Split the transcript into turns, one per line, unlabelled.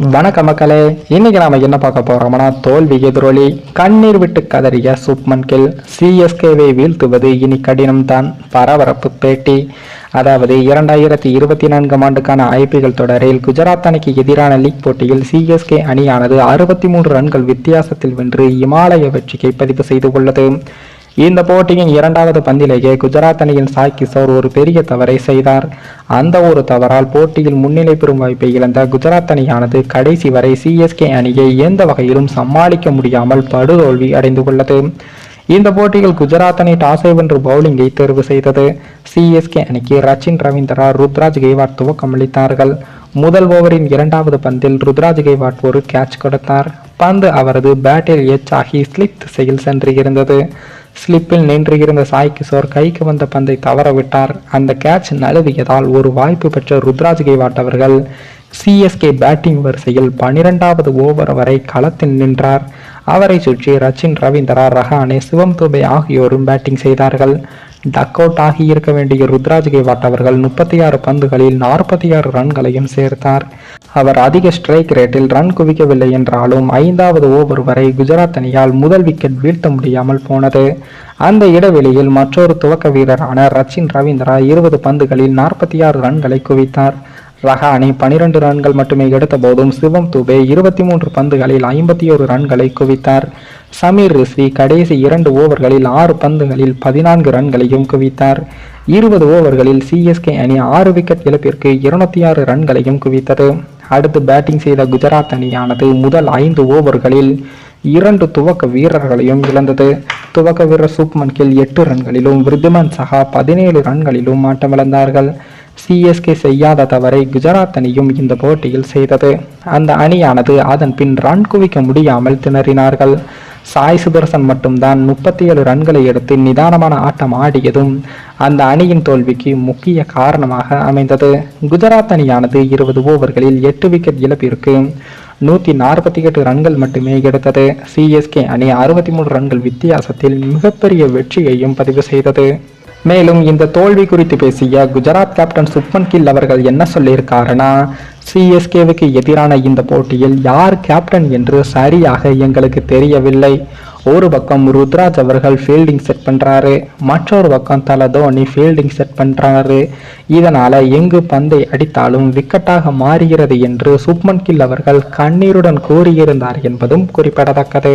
வணக்க மக்களே இன்னைக்கு நாம என்ன பார்க்க போறோம்னா தோல்வி எதிரொலி கண்ணீர் விட்டு கதறிய சுப்மன் கில் சிஎஸ்கேவை வீழ்த்துவது இனி கடினம்தான். பரபரப்பு பேட்டி. அதாவது இரண்டாயிரத்தி இருபத்தி நான்காம் ஆண்டுக்கான ஐபிஎல் தொடரில் குஜராத் அணிக்கு எதிரான லீக் போட்டியில் சிஎஸ்கே அணியானது அறுபத்தி மூன்று ரன்கள் வித்தியாசத்தில் வென்று இமாலய வெற்றியை பதிவு செய்து உள்ளது இந்த போட்டியின் இரண்டாவது பந்திலேயே குஜராத் அணியின் சாய் கிஷோர் ஒரு பெரிய தவறை செய்தார். அந்த ஒரு தவறால் போட்டியில் முன்னிலை பெறும் வாய்ப்பை இழந்த குஜராத் அணியானது கடைசி வரை சிஎஸ்கே அணியை எந்த வகையிலும் சமாளிக்க முடியாமல் படுதோல்வி அடைந்து கொள்ளது இந்த போட்டியில் குஜராத் அணி டாஸை வென்று பவுலிங்கை தேர்வு செய்தது. சிஎஸ்கே அணிக்கு ரச்சின் ரவீந்திரா ருத்ராஜ் கெய்வாட் துவக்கம் அளித்தார்கள். முதல் ஓவரின் இரண்டாவது பந்தில் ருத்ராஜ் கெய்வாட் ஒரு கேட்ச் கொடுத்தார். பந்து அவரது பேட்டில் எச் ஆகி ஸ்லிப் திசையில் சென்று இருந்தது ஸ்லிப்பில் நின்று இருந்த சாய் கிஷோர் கைக்கு வந்த பந்தை தவறவிட்டார். அந்த கேட்ச் நழுவியதால் ஒரு வாய்ப்பு பெற்ற ருத்ராஜ் கெய்வாட் அவர்கள் சிஎஸ்கே பேட்டிங் வரிசையில் பனிரெண்டாவது ஓவர் வரை களத்தில் நின்றார். அவரை சுற்றி ரச்சின் ரவீந்திரா ரஹானே சிவம் துபே ஆகியோரும் பேட்டிங் செய்தார்கள். டக் அவுட் ஆகி இருக்க வேண்டிய ருத்ராஜ் கேவாட் அவர்கள் முப்பத்தி ஆறு பந்துகளில் நாற்பத்தி ஆறு ரன்களையும் சேர்த்தார். அவர் அதிக ஸ்ட்ரைக் ரேட்டில் ரன் குவிக்கவில்லை என்றாலும் ஐந்தாவது ஓவர் வரை குஜராத் அணியால் முதல் விக்கெட் வீழ்த்த முடியாமல் போனது. அந்த இடைவெளியில் மற்றொரு துவக்க வீரரான ரச்சின் ரவீந்திரா இருபது பந்துகளில் நாற்பத்தி ஆறு ரன்களை குவித்தார். ரஹானி பனிரெண்டு ரன்கள் மட்டுமே எடுத்த போதும் சிவம் துபே இருபத்தி மூன்று பந்துகளில் ஐம்பத்தி ஒரு ரன்களை குவித்தார். சமீர் ரிஸ்வி கடைசி இரண்டு ஓவர்களில் ஆறு பந்துகளில் பதினான்கு ரன்களையும் குவித்தார். இருபது ஓவர்களில் சிஎஸ்கே அணி ஆறு விக்கெட் இழப்பிற்கு இருநூத்தி ஆறு ரன்களையும் குவித்தது. அடுத்து பேட்டிங் செய்த குஜராத் அணியானது முதல் ஐந்து ஓவர்களில் இரண்டு துவக்க வீரர்களையும் இழந்தது. துவக்க வீரர் சூப்மன் கில் எட்டு ரன்களிலும் விருதுமன் சஹா பதினேழு ரன்களிலும் மாட்டமிழந்தார்கள் சிஎஸ்கே செய்யாத தவறை குஜராத் அணியும் இந்த போட்டியில் செய்தது. அந்த அணியானது அதன் பின் ரன் குவிக்க முடியாமல் திணறினார்கள். சாய் சுதர்சன் மட்டும்தான் முப்பத்தி ஏழு ரன்களை எடுத்து நிதானமான ஆட்டம் ஆடியதும் அந்த அணியின் தோல்விக்கு முக்கிய காரணமாக அமைந்தது. குஜராத் அணியானது இருபது ஓவர்களில் எட்டு விக்கெட் இழப்பிற்கு நூற்றி நாற்பத்தி எட்டு ரன்கள் மட்டுமே எடுத்தது. சிஎஸ்கே அணி அறுபத்தி மூணு ரன்கள் வித்தியாசத்தில் மிகப்பெரிய வெற்றியையும் பதிவு செய்தது. மேலும் இந்த தோல்வி குறித்து பேசிய குஜராத் கேப்டன் சுப்மன் கில் அவர்கள் என்ன சொல்லியிருக்காருன்னா சிஎஸ்கேவுக்கு எதிரான இந்த போட்டியில் யார் கேப்டன் என்று சரியாக எங்களுக்கு தெரியவில்லை. ஒரு பக்கம் ருத்ராஜ் அவர்கள் ஃபீல்டிங் செட் பண்ணுறாரு மற்றொரு பக்கம் தல தோனி ஃபீல்டிங் செட் பண்ணுறாரு இதனால் எங்கு பந்தை அடித்தாலும் விக்கெட்டாக மாறுகிறது என்று சுப்மன் கில் அவர்கள் கண்ணீருடன் கூறியிருந்தார் என்பதும் குறிப்பிடத்தக்கது.